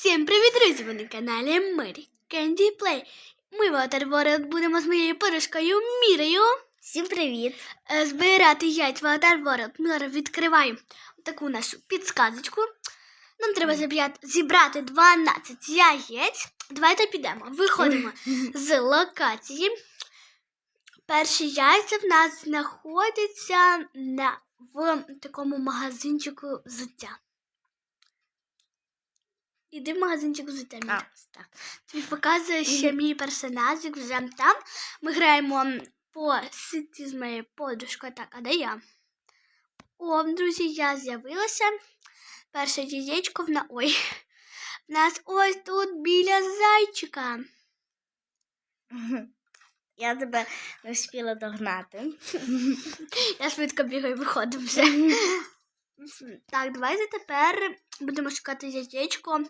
Всім привіт, друзі! Ви на каналі Мері Candy Play. Ми Waterworld будемо з моєю подружкою Мірою Всім привіт! е, збирати яйць Waterworld. Ми відкриваємо таку нашу підсказочку. Нам треба зібрати 12 яєць. Давайте підемо. Виходимо з локації. Перші яйця в нас знаходяться на, в такому магазинчику взуття. Іди в магазинчик. А, Міра. так. Тобі показує, що мій персонажик вже там. Ми граємо по ситі з моєю подружкою. Так, а де я? О, друзі, я з'явилася. Перше яєчко в на. Ой. В нас ось тут біля зайчика. Я тебе не встигла догнати. Я швидко бігаю, виходимо вже. Так, давайте тепер будемо шукати яєчко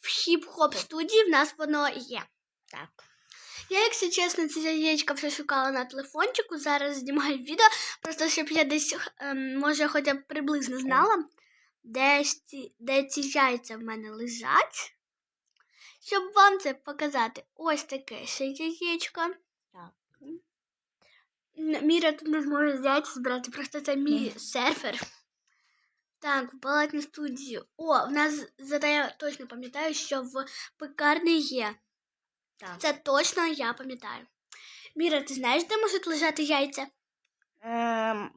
в хіп-хоп студії. В нас воно є. Так. Я, якщо чесно, ці яєчка вже шукала на телефончику. Зараз знімаю відео, просто щоб я десь, ем, може, хоча б приблизно знала, де, ці, де ці яйця в мене лежать. Щоб вам це показати. Ось таке ще яєчко. Так. Міра тут не зможе яйця збирати, просто це мій сервер. Так, в балатній студії. О, в нас я точно пам'ятаю, що в пекарні є. Так. Це точно я пам'ятаю. Міра, ти знаєш, де можуть лежати яйця? Ем,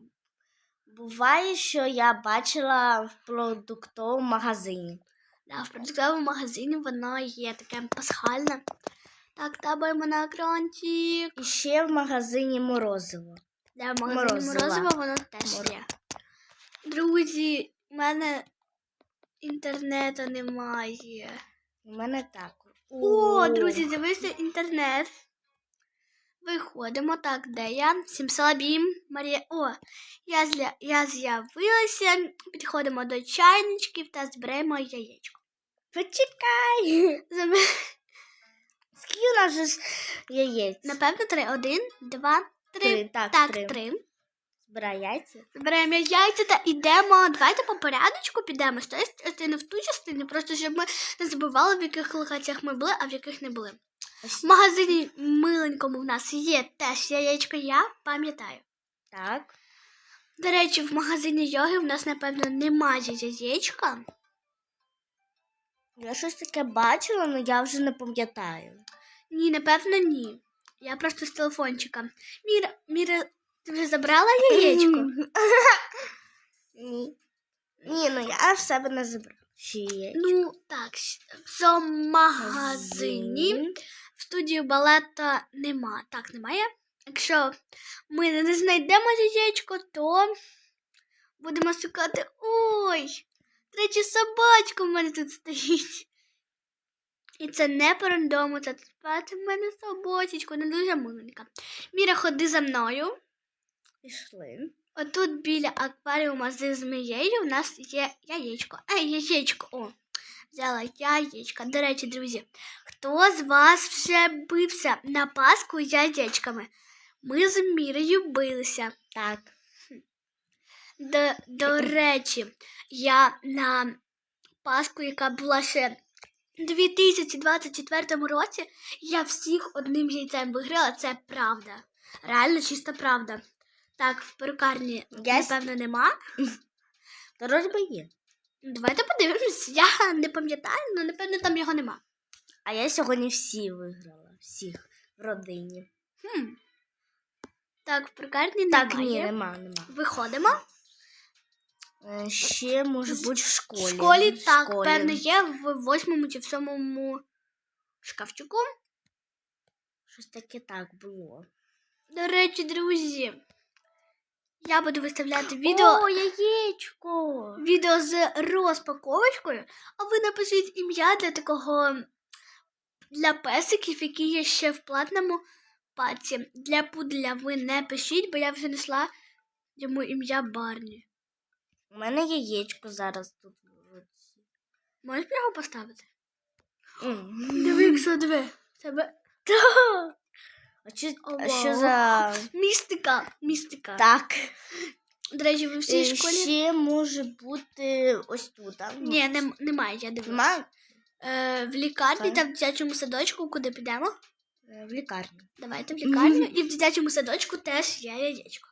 буває, що я бачила в продуктовому магазині. Да, в продуктовому магазині воно є таке пасхальне. Так, табаємо на екранчик. І ще в магазині морозиво. Да, в магазині морозиво воно теж є. Друзі, у мене інтернету немає. У мене так. О, друзі, з'явився інтернет. Виходимо так, де я? Сімсалабім, Марія. О, я, зля... я з'явилася. Підходимо до чайничків та зберемо яєчко. Почекай! Заб- Скільки у нас же яєць? Напевно, три. Один, два, три. Три, так, так три. три. Збирай яйця. Збираємо яйця та йдемо. Давайте по порядочку підемо з тієї частини в ту частину, просто щоб ми не забували, в яких локаціях ми були, а в яких не були. Ось В магазині миленькому в нас є теж яєчко, я пам'ятаю. так. До речі, в магазині йоги в нас, напевно, немає яєчка. Я щось таке бачила, але я вже не пам'ятаю. Ні, напевно, ні. Я просто з телефончика. Міра, Міра, ти вже забрала яєчко? Ні. Ні, ну я в себе не забрала. Ще є. Ну, так, в цьому магазині в студії балета нема. Так, немає. Якщо ми не знайдемо яєчко, то будемо шукати. Ой! Третя собачка в мене тут стоїть. І це не по рандому, це спати в мене собачечко, не дуже миленька. Міра, ходи за мною. Пішли. Отут біля акваріума зі змією у нас є яєчко. Ей, яєчко. О, взяла яєчко. До речі, друзі, хто з вас вже бився на паску яєчками? Ми з Мірою билися. Так. До, до речі, я на Пасху, яка була ще у 2024 році, я всіх одним яйцем виграла. Це правда. Реально чиста правда. Так, в перукарні, Я напевно, нема. Би є. Давайте подивимось. Я не пам'ятаю, але напевно там його нема. А я сьогодні всі виграла. Всіх в родині. Хм. Так, в перукарні Так, немає. ні, нема, нема. Виходимо. Е, Ще може бути в школі. В школі так, школі. певно, є в восьмому чи в сьомому шкафчику. Щось таке так було. До речі, друзі, я буду виставляти відео, О, яєчко! відео з розпаковочкою, а ви напишіть ім'я для такого для песиків, які є ще в платному паці. Для пудля ви не пишіть, бо я вже знайшла йому ім'я Барні. У мене яєчко зараз тут в руці. Можеш його поставити? М. Диви, якщо диви. Тебе А що, а що за. містика. Містика. Так. До речі, ви всій Е, школі. Ще може бути ось тут. а? Ні, нем- немає, я дивлюсь. Е, в лікарні та в дитячому садочку, куди підемо? Е, В лікарню. Давайте в лікарню. І в дитячому садочку теж є яєчко.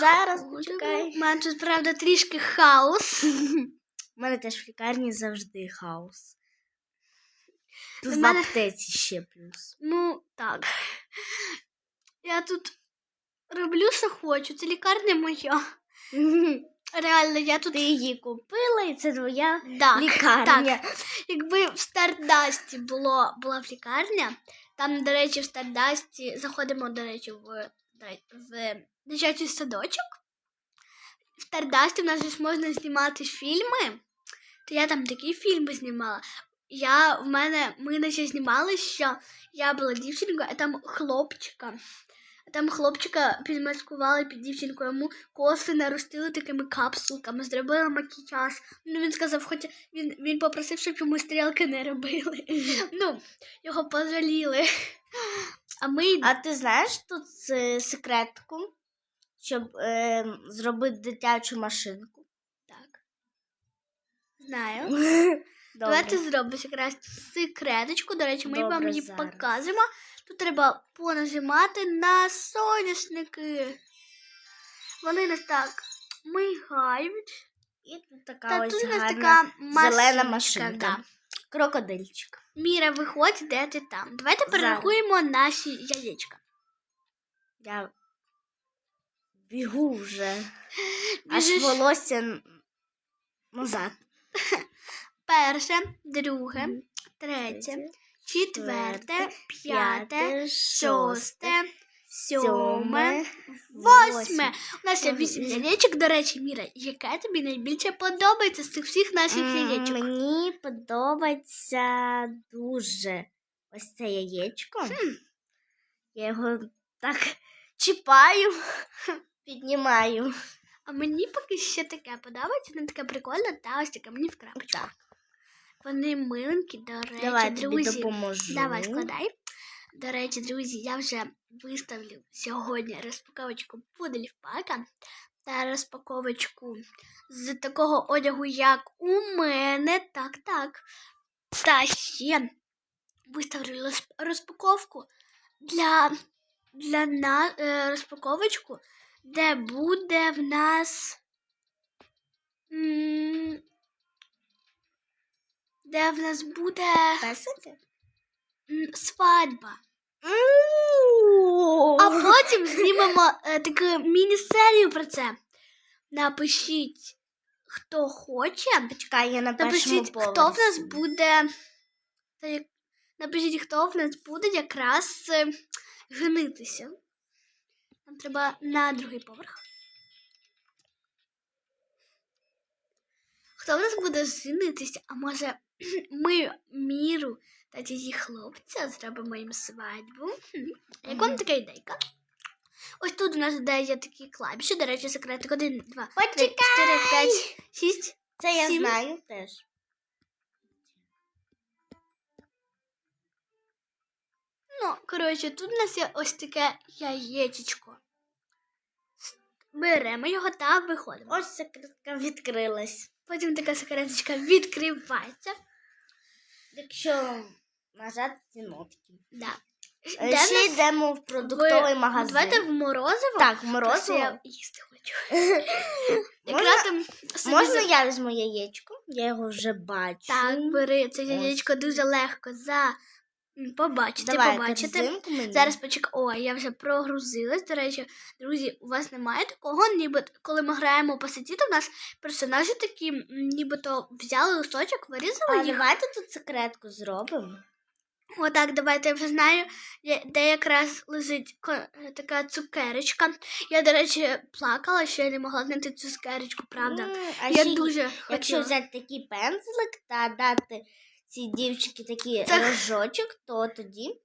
Зараз почекай. У мене тут, правда, трішки хаос. У мене теж в лікарні завжди хаос. Тут в мене- аптеці ще плюс. Ну, так. Я тут роблю, що хочу. Це лікарня моя. Реально, я тут. Ти її купила, і це твоя Так, лікарня. Якби в Стардасті було, була б лікарня, там, до речі, в Стардасті заходимо, до речі, в, в дитячий садочок. В Стардасті в нас ж можна знімати фільми, то я там такі фільми знімала. Я в мене ми наче знімали, що я була дівчинкою, а там хлопчика. А там хлопчика підмаскували під дівчинку, йому коси наростили такими капсулками, зробили макіяж. Ну він сказав, хоча він, він попросив, щоб йому стрілки не робили. Ну, його пожаліли. А ми А ти знаєш тут е, секретку, щоб е, зробити дитячу машинку? Знаю. Добре. Давайте зробимо якраз секреточку. До речі, ми вам Добре, її зараз. показуємо. Тут треба понажимати на соняшники. Вони нас так мигають. І тут така Та ось тут у нас гарна така зелена машинка, машинка. да. Крокодильчик. Міра, виходь, де ти там. Давайте Зараз. перерахуємо наші яєчка. Я бігу вже. Аж Біжиш. волосся назад. Перше, друге, третє, четверте, п'яте, шосте, сьоме, сьоме, восьме. У нас є вісім яєчок. До речі, Міра, яке тобі найбільше подобається з цих всіх наших яєчок? Мені подобається дуже ось це яєчко. Я його так чіпаю, піднімаю. А мені поки ще таке подобається, воно таке прикольне, та ось таке мені в крапочку. Так, Вони миленькі, до речі, давай тобі друзі. допоможу. Давай, складай. До речі, друзі, я вже виставлю сьогодні розпаковочку пудельфака та розпаковочку з такого одягу, як у мене. Так, так. Та ще виставлю розпаковку для, для на, е, розпаковочку, де буде в нас. Де в нас буде свадьба. А потім знімемо е, таку міні-серію про це. Напишіть, хто хоче. Чекай, я на Напишіть, поверсі. хто в нас буде. Напишіть, хто в нас буде якраз е, женитися. Нам треба на другий поверх. Хто в нас буде женитися? А може ми міру та її хлопця зробимо їм свадьбу? Як вам така ідейка? Ось тут у нас де є такі клавіші, до речі, секретик 1, 2, 3, Почекай! 4, 5, 6. Це я знаю теж. Ну, коротше, тут у нас є ось таке яєчечко. Беремо його та виходимо. Ось секретка відкрилась. Потім така секреточка відкривається. Якщо нажати ці нотки. Да. Де Ще нас- йдемо в продуктовий ви- магазин. Давайте в морозиво. Так, Просто морозиво. Я їсти хочу. Можна, там можна я візьму яєчко? Я його вже бачу. Так, бери, це яєчко дуже легко за м, побачити, Давай, побачити. мені. Зараз почекай. О, я вже прогрузилась. До речі, друзі, у вас немає такого, ніби коли ми граємо по сеті, то в нас персонажі такі, нібито взяли листочок, вирізали А їх. давайте тут секретку зробимо. Отак, давайте я вже знаю, де- якраз лежить така цукерочка. Я, до речі, плакала, що я не могла знайти цю цукерочку, правда. М, А я ще дуже Якщо хотіла. взяти такий пензлик та дати цій дівчинці такий Це- рожочок, то тоді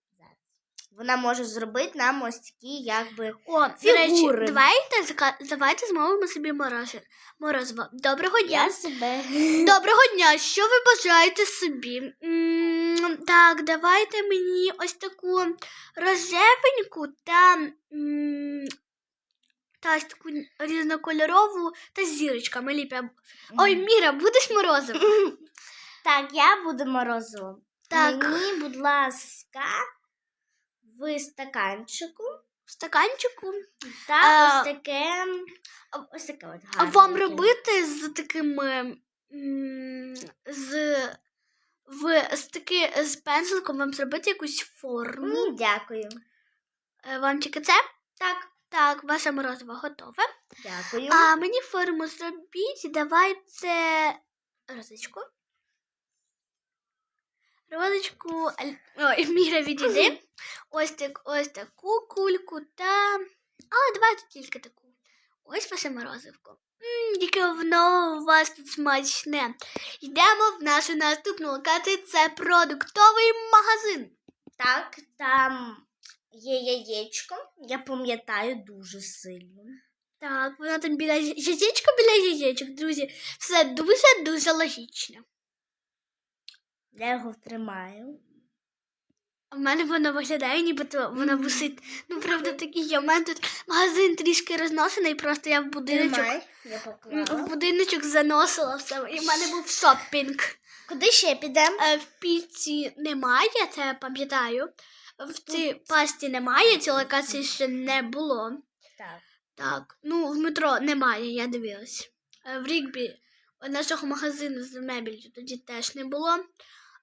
вона може зробити нам ось такі, якби. О, до речі, давайте, зака- давайте змовимо собі морозиво. морозиво. Доброго дня. Я себе. Доброго дня! Що ви бажаєте собі? М, Так, давайте мені ось таку рожевеньку та, м, та ось таку різнокольорову та з зірочками ліпя. Ой, Міра, будеш морозиво? Так, я буду морозивом. Так. Мені, будь ласка, в стаканчику. В стаканчику. Та ось таке. Ось таке от А гарне вам робити з такими. м, з. В, з таки з пензликом вам зробити якусь форму. Ні, дякую. Е, Вам тільки це? Так, Так, ваше морозиво готове. дякую. А мені форму зробіть. Давайте розочку. Розочку. Ой, Міра відійди. Ось так, ось таку кульку та. А, давайте тільки таку. Ось ваше морозивко. Мм, яке воно у вас тут смачне. Йдемо в нашу наступну локацію. Це продуктовий магазин. Так, там є яєчко. Я пам'ятаю дуже сильно. Так, воно там біля яєчко біля яєчок, друзі. Все дуже-дуже логічно. Я його втримаю. У мене воно виглядає, нібито воно висить. Ну, правда, такі є. У мене тут магазин трішки розносений, просто я в будиночок. Тримай. Я поклала. В будиночок заносила все, і в мене був шопінг. Куди ще підемо? Е, В піці немає, це я пам'ятаю. В цій пасті немає, цієї локації ще не було. Так. Так, ну в метро немає, я дивилась. Е, В Рігбі нашого магазину з мебелью тоді теж не було.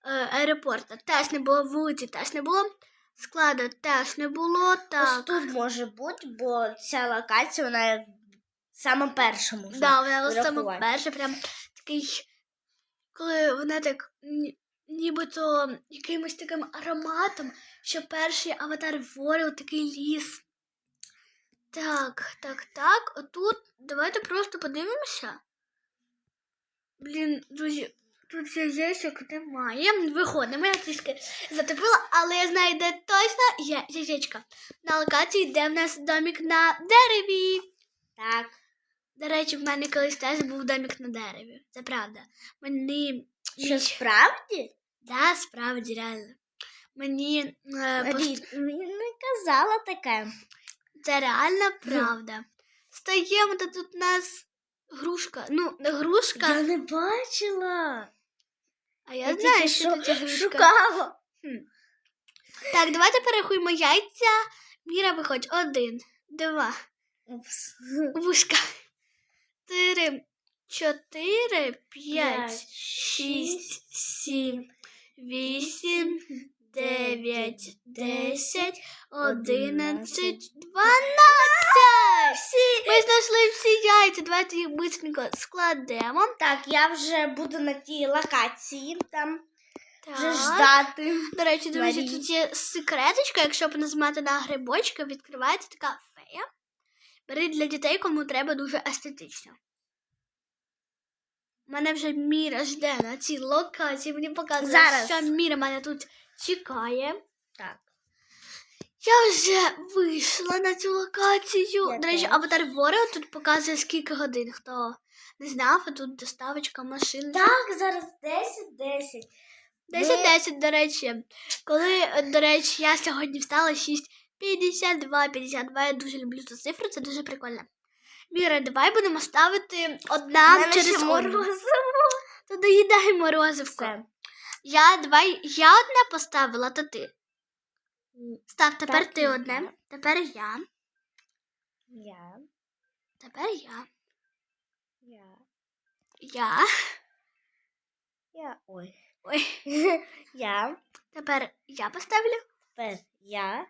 Е, Аеропорта теж не було, вулиці теж не було. Складу теж не було. Ось тут може бути, бо ця локація, вона як саме перша. Да, вона саме перша, прям такий, коли вона так нібито якимось таким ароматом, що перший аватар ворив такий ліс. Так, так, так. Отут давайте просто подивимося. Блін, друзі, тут яєчок немає. Виходимо, я трішки затопила, але я знаю, де точно є яєчка. На локації, де в нас домик на дереві. Так. До речі, в мене колись теж був домик на дереві. Це правда. Мені. Що справді? Да, справді, реально. Мені е, пост- не казала таке. це реальна правда. Стаємо, та тут у нас грушка. Ну, не грушка, Я не бачила. А я, знаю, що. Шукала. Так, давайте перерахуємо яйця. Міра виходь. Один, два, Упс. вушка. Три, чотири, п'ять, П'ять, шість, сім, вісім, дев'ять, десять, одинадцять, дванадцять. Яйця. Давайте їх быстренько складемо. Так, я вже буду на тій локації там вже ждати. До речі, друзі, тут є секреточка. Якщо понажимати на грибочка, відкривається така фея. Бери для дітей, кому треба дуже естетично. Мене вже Міра жде на цій локації. Мені показує, Зараз. що Міра мене тут чекає. Так. Я вже вийшла на цю локацію. Я До речі, аватар Ворел тут показує скільки годин. Хто не знав, а тут доставочка машин. Так, зараз 10-10. 10-10, до речі. Коли, до речі, я сьогодні встала 6.52, 52, я дуже люблю цю цифру, це дуже прикольно. Міра, давай будемо ставити одна через одну. То доїдай морозивко. Все. Я давай, я одне поставила, то ти. Став, тепер Так, ти я. одне, тепер я, Я. тепер я, Я. я, Я. Ой. ой, Я. тепер я поставлю. Тепер я.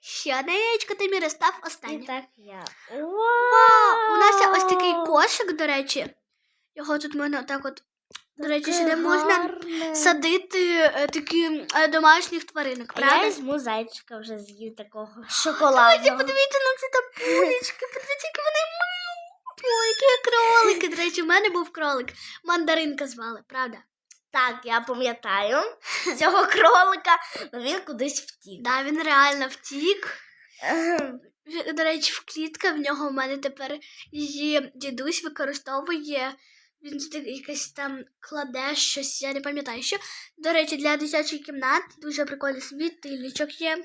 Ще одне яєчко, ти Міра, став І так я. Вау! У нас є ось такий кошик, до речі. Його тут можна так от. До речі, сюди можна садити е, такі е, домашніх тваринок, А я правда? візьму зайчика вже з'їв такого шоколадного. Подивіться на ці тапулечки, подивіться, які вони милі. Ой, які кролики. До речі, в мене був кролик. Мандаринка звали, правда? Так, я пам'ятаю цього кролика, але він кудись втік. Да, він реально втік. До речі, в клітка в нього в мене тепер її дідусь використовує. Він туди якесь там кладе щось, я не пам'ятаю що. До речі, для дитячої кімнати дуже прикольний світильничок є.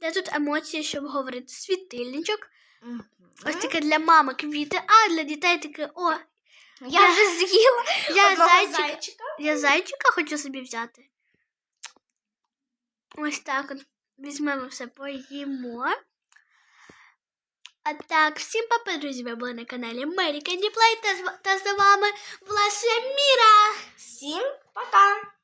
Де тут емоції, щоб говорити? Світильничок. Мгм. Ось таке для мами квіти, а для дітей таке, о, Я вже з'їла я зайчика. Я зайчика хочу собі взяти. Ось так от візьмемо все, поїмо. А так, всім папа, друзі, ви були на каналі Мері Кенді Плей та з, вами була Міра. Всім пока!